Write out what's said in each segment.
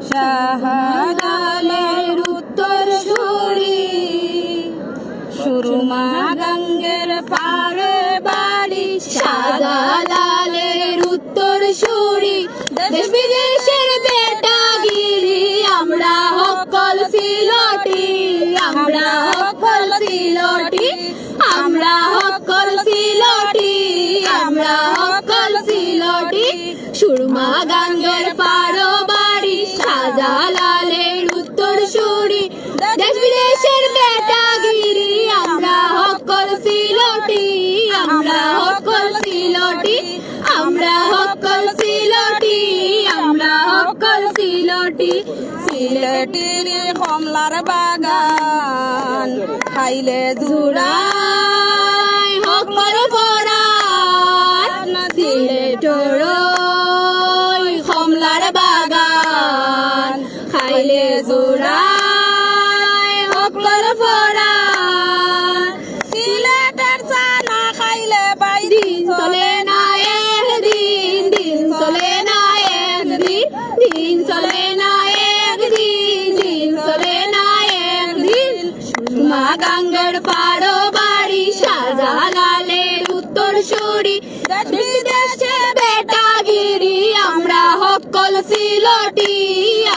শাহজালালের উত্তর সুরি সুরমা গঙ্গের পারে বাড়ি শাহজালালের উত্তর সুরি দেশ ইলেটিরি কমলার বাগান, খাইলে জুড়াই হক করো পরান সিলেটর কমলার বাগান, খাইলে জুড়াই হক করো পরান সিলেটের চানা খাইলে বাইরি চলে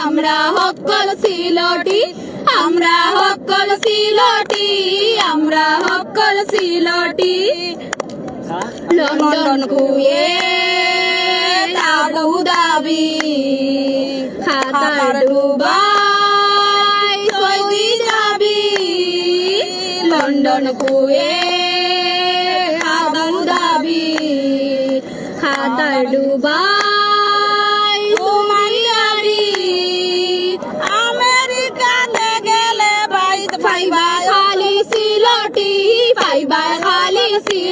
আমরা হকল সিলটি, আমরা হকল সিলটি, আমরা হকল Sylheti. London Kuwait, Abu Dhabi, Qatar, Dubai, Saudi যাবি London Kuwait, Abu Dhabi, Qatar, Dubai.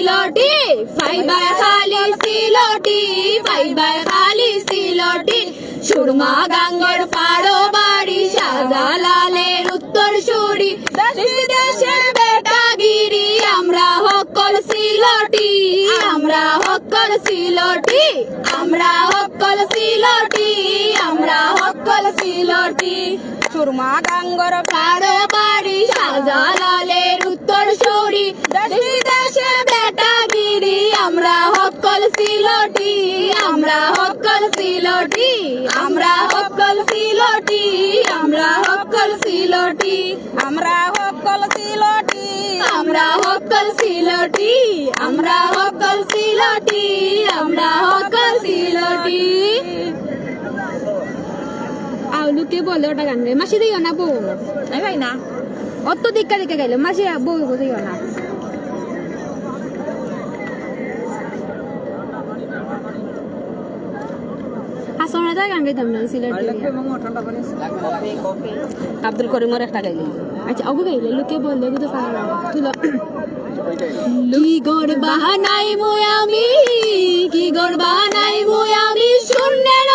Sylheti ফাইবা খালি সিলটি ফাইবা খালি সিলটি। সুরমা গাঙ্গর পাড়ো বাড়ি, শাহজালালের উত্তর সুরি। দেশ বিদেশের বেটাগিরি, আমরা হকল সিলটি, আমরা হকল সিলটি, আমরা হকল সিলটি, আমরা হকল সিলটি। সুরমা গাঙ্গর পাড়ো বাড়ি, শাহজালালের উত্তর সুরি। দেশ বিদেশের বেটাগিরি আমরা হকল সিলটি আমরা হকল সিলটি আমরা হকল সিলটি আমরা হকল সিলটি। আমরা হকল সিলটি আমরা হকল সিলটি আমরা হকল সিলটি আমরা হকল সিলটি। আউলুকে বলে ওটা গান গাই মাসি দিও না বউ। ভাই না। অত দিক্কা দিকে গাইলো মাসি বউ দিও না। হাসন যাই গান গাইতাম না সিলেট আব্দুল করিমর একটা গাইলি আচ্ছা অগু গাইলে লোকে বললে পারো তুলো। কি গড় বাহানাই মুই আমি কি গড় বাহানাই মুই আমি শূন্যের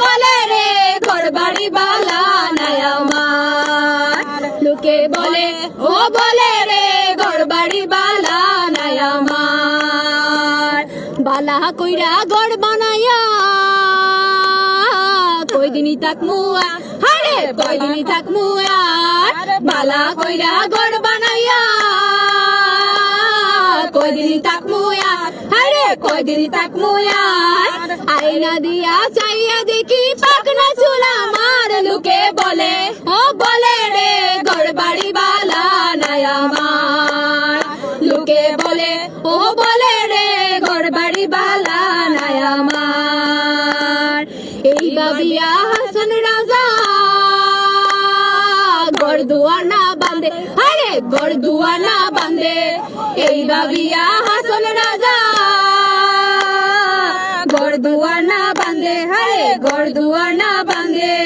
বলে রে ঘর বাড়ি বালা লোকে বলে, ও বলে রে ঘর বাড়ি বালা নাই বালা কইরা গড় বানাইয়া কই দিনই তাক মুয়া হারে কই দিনই তাক মুয়া বালা কইরা গড় বানাইয়া কই দিনই তাক মুয়া কই তাক মুয়া আইনা দিয়া চাইয়া দেখি পাকনা চুলা মার লোকে বলে, ও বলে রে গড় বাড়ি বালা নাই আমার। লোকে বলে, ও বলে রে গড় বাড়ি বালা নাই আমার। এই বাবিয়া হাসন রাজা গড়দুয়া না বান্ধে আরে গড়দুয়া না বান্ধে এই বাবিয়া হাসন রাজা ঘর দুয়ার না বাঁধে, হায় ঘর বাঁধে।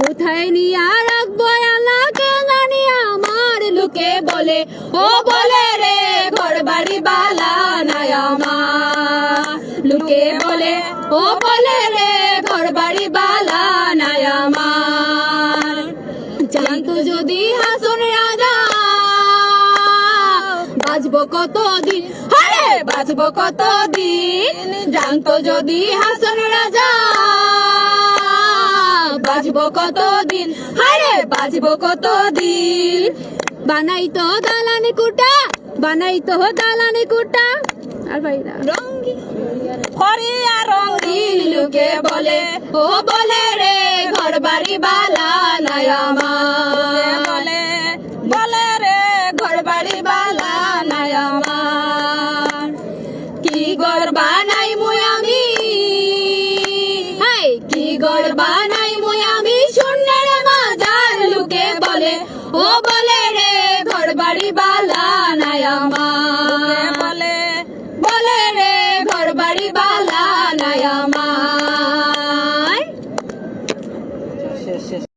কোথায় নিয়ে রাখব আলাকে জানি আমার লোকে বলে, ও বলে রে ঘর বাড়ি বালা নাই আমার। লোকে বলে, ও বলে রে ঘর বাড়ি বালা নাই আমার। জানতো যদি হাসন রাজা বাঁচবো কতদিন? বাঁচবো কতদিন? জানতো যদি হাসন রাজা। বাঁচবো কতদিন? আরে বাঁচবো কতদিন? বানাই তো দালানে কুটা বানাই তো দালানে কুটা। আর ভাই না। রঙ্গিন। হরিয়া রঙিন লোকে বলে ও বলে রে ঘর বাড়ি বালা নাই আমার। bam bam